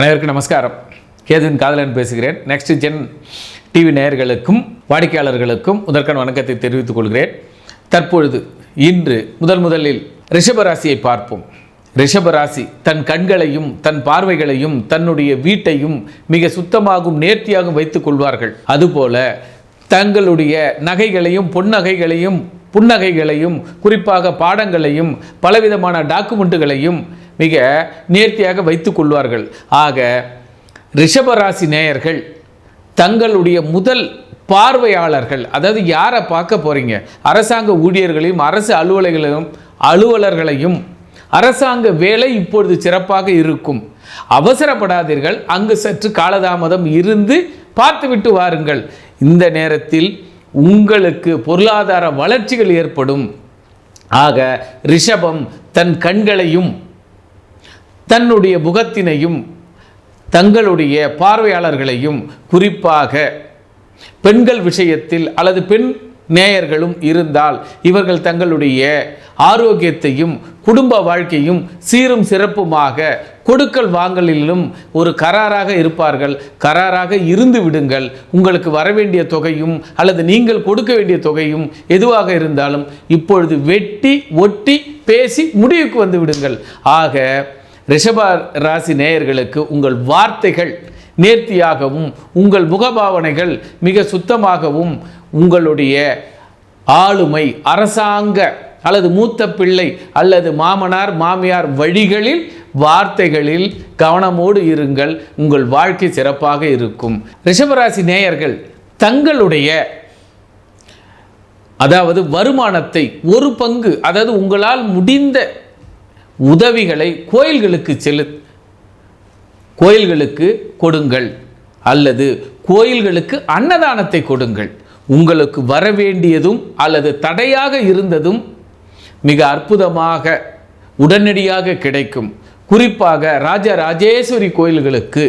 அனைவருக்கும் நமஸ்காரம். கேதுவின் காதலன் பேசுகிறேன். நெக்ஸ்ட் ஜென் டிவி நேயர்களுக்கும் வாடிக்கையாளர்களுக்கும் முதற்கான வணக்கத்தை தெரிவித்துக் கொள்கிறேன். தற்பொழுது இன்று முதல் முதலில் ரிஷபராசியை பார்ப்போம். ரிஷபராசி தன் கண்களையும் தன் பார்வைகளையும் தன்னுடைய வீட்டையும் மிக சுத்தமாகவும் நேர்த்தியாகவும் வைத்துக் கொள்வார்கள். அதுபோல தங்களுடைய நகைகளையும் பொன்னகைகளையும் புன்னகைகளையும் குறிப்பாக பாடங்களையும் பலவிதமான டாக்குமெண்ட்டுகளையும் மிக நேர்த்தியாக வைத்து கொள்வார்கள். ஆக ரிஷபராசி நேயர்கள் தங்களுடைய முதல் பார்வையாளர்கள் அதாவது யாரை பார்க்க போகிறீங்க அரசாங்க ஊழியர்களையும் அரசு அலுவலர்களையும் அலுவலர்களையும். அரசாங்க வேலை இப்பொழுது சிறப்பாக இருக்கும். அவசரப்படாதீர்கள். அங்கு சற்று காலதாமதம் இருந்து பார்த்துவிட்டு வாருங்கள். இந்த நேரத்தில் உங்களுக்கு பொருளாதார வளர்ச்சிகள் ஏற்படும். ஆக ரிஷபம் தன் கண்களையும் தன்னுடைய முகத்தினையும் தங்களுடைய பார்வையாளர்களையும் குறிப்பாக பெண்கள் விஷயத்தில் அல்லது பெண் நேயர்களும் இருந்தால் இவர்கள் தங்களுடைய ஆரோக்கியத்தையும் குடும்ப வாழ்க்கையும் சீரும் சிறப்புமாக கொடுக்கல் வாங்கலிலும் ஒரு கராராக இருப்பார்கள். கராராக இருந்து விடுங்கள். உங்களுக்கு வரவேண்டிய தொகையும் அல்லது நீங்கள் கொடுக்க வேண்டிய தொகையும் எதுவாக இருந்தாலும் இப்பொழுது வெட்டி ஒட்டி பேசி முடிவுக்கு வந்து விடுங்கள். ஆக ரிஷப ராசி நேயர்களுக்கு உங்கள் வார்த்தைகள் நேர்த்தியாகவும் உங்கள் முகபாவனைகள் மிக சுத்தமாகவும் உங்களுடைய ஆளுமை அரசாங்க அல்லது மூத்த பிள்ளை அல்லது மாமனார் மாமியார் வழிகளில் வார்த்தைகளில் கவனமோடு இருங்கள். உங்கள் வாழ்க்கை சிறப்பாக இருக்கும். ரிஷபராசி நேயர்கள் தங்களுடைய அதாவது வருமானத்தை ஒரு பங்கு அதாவது உங்களால் முடிந்த உதவிகளை கோயில்களுக்கு செலுத்த கோயில்களுக்கு கொடுங்கள். அல்லது கோயில்களுக்கு அன்னதானத்தை கொடுங்கள். உங்களுக்கு வரவேண்டியதும் அல்லது தடையாக இருந்ததும் மிக அற்புதமாக உடனடியாக கிடைக்கும். குறிப்பாக ராஜராஜேஸ்வரி கோயில்களுக்கு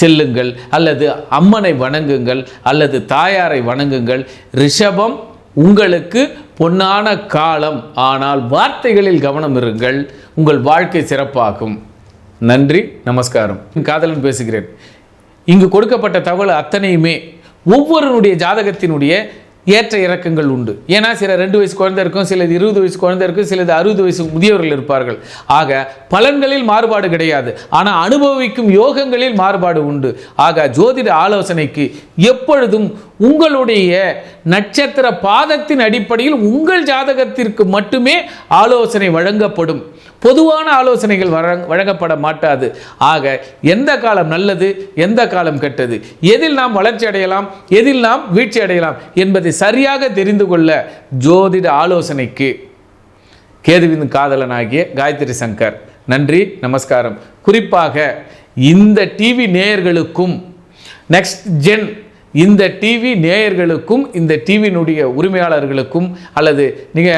செல்லுங்கள். அல்லது அம்மனை வணங்குங்கள். அல்லது தாயாரை வணங்குங்கள். ரிஷபம் உங்களுக்கு பொன்னான காலம். ஆனால் வார்த்தைகளில் கவனம் இருங்கள். உங்கள் வாழ்க்கை சிறப்பாகும். நன்றி நமஸ்காரம். காதலன் பேசுகிறேன். இங்கு கொடுக்கப்பட்ட தகவல் அத்தனையுமே ஒவ்வொருவருடைய ஜாதகத்தினுடைய ஏற்ற இறக்கங்கள் உண்டு. ஏன்னா சில ரெண்டு வயசு குழந்தை இருக்கும் சிலது இருபது வயசு குழந்தை இருக்கும் சிலது அறுபது வயசு முதியவர்கள் இருப்பார்கள். ஆக பலன்களில் மாறுபாடு கிடையாது. ஆனால் அனுபவிக்கும் யோகங்களில் மாறுபாடு உண்டு. ஆக ஜோதிட ஆலோசனைக்கு எப்பொழுதும் உங்களுடைய நட்சத்திர பாதத்தின் அடிப்படையில் உங்கள் ஜாதகத்திற்கு மட்டுமே ஆலோசனை வழங்கப்படும். பொதுவான ஆலோசனைகள் வழங்கப்பட மாட்டாது. ஆக எந்த காலம் நல்லது எந்த காலம் கெட்டது எதில் நாம் வளர்ச்சி அடையலாம் எதில் நாம் வீழ்ச்சி அடையலாம் என்பதை சரியாக தெரிந்து கொள்ள ஜோதிட ஆலோசனைக்கு கேதுவின் காதலனாகிய காயத்ரி சங்கர் நன்றி நமஸ்காரம். குறிப்பாக இந்த டிவி நேயர்களுக்கும் நெக்ஸ்ட் ஜென் இந்த டிவி நேயர்களுக்கும் இந்த டிவியினுடைய உரிமையாளர்களுக்கும் அல்லது நிக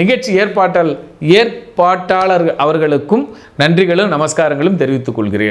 நிகழ்ச்சி ஏற்பாட்டால் ஏற்பாட்டாளர் அவர்களுக்கும் நன்றிகளும் நமஸ்காரங்களும் தெரிவித்துக் கொள்கிறேன்.